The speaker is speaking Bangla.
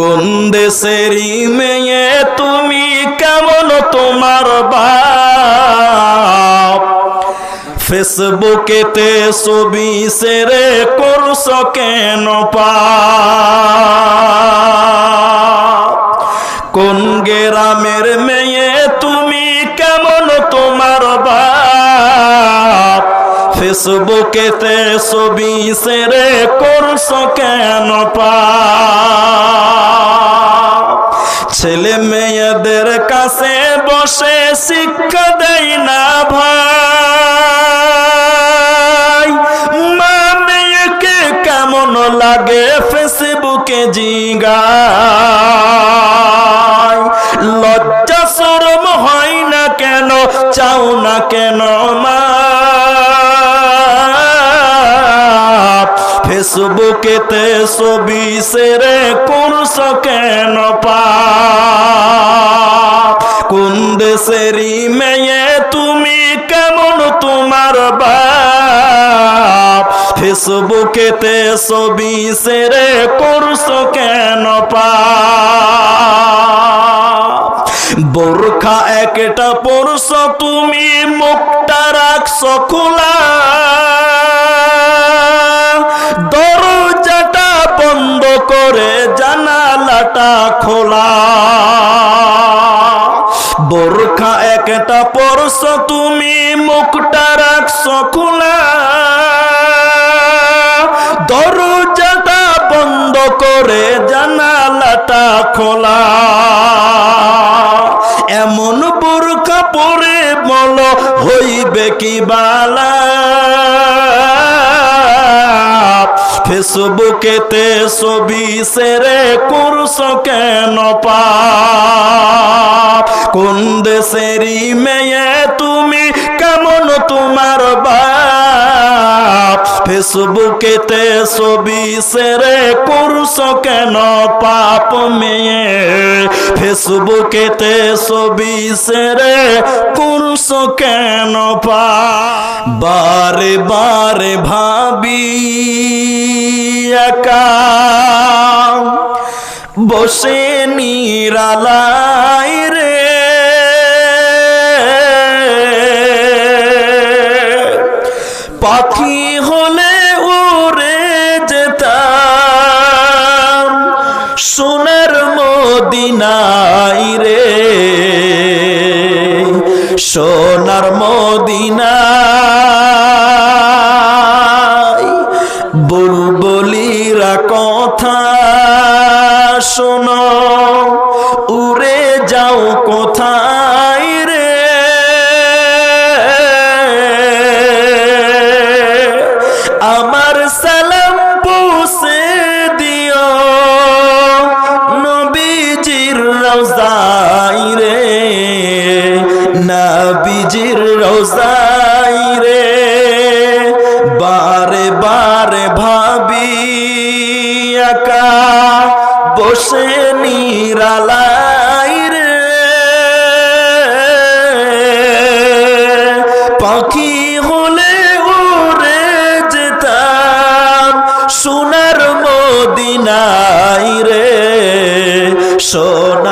কোন দেশেরই মেয়ে তুমি কেমন তোমার বাপ? ফেসবুকেতে ছবি সেরে করছ কেন কোন গ্রামের মেয়ে তুমি কেমন তোমার বাপ? ফেসবুকেতে ছবি সেরে করছ কেন পা বসে শিক্ষা দেয় না ভাই। মা মেয়েকে কেমন লাগে ফেসবুকে জিগা লজ্জা সরম হয় না কেন, চাও না কেন মা ফেসবুকেতে ছবি সেরে করছ কেন কোন দেশেরই মেয়ে তুমি কেমন তোমার বাপ? ফেসবুকেতে ছবি সেরে করছ কেন পা বোরখা একটা পরশ, তুমি মুখটা রাখছ খোলা। করে জানালাটা খোলা। বোরখা একটা পরশ তুমি মুখটা রাখছ খোলা। দরজাটা বন্ধ করে জানালাটা খোলা। এমন বোরখা পরে বল হইবে কি বালা? ফেসবুকেতে ছবি সেরে করছ কেন কোন দেশেরই মেয়ে তুমি কেমন তোমার বাপ? ফেসবুকেতে ছবি সেরে করছ কেন পাপ মেয়ে? ফেসবুকেতে ছবি সেরে করছ কেন পা বারে বারে ভাবি একা বসে নিরালাই রে। পাখি হলে উড়ে যেতাম। সোনার মদিনাই উড়ে যাও কোথায় রে? আমার সালাম পৌঁছে দিও, নবীজির রওজাই রে, নবীজির রওজাই রে। বারে বারে ভাবি একা বসে কইরা লাই পাখি হলে উড়ে যেতাম সোনার মদিনাই রে। সোনা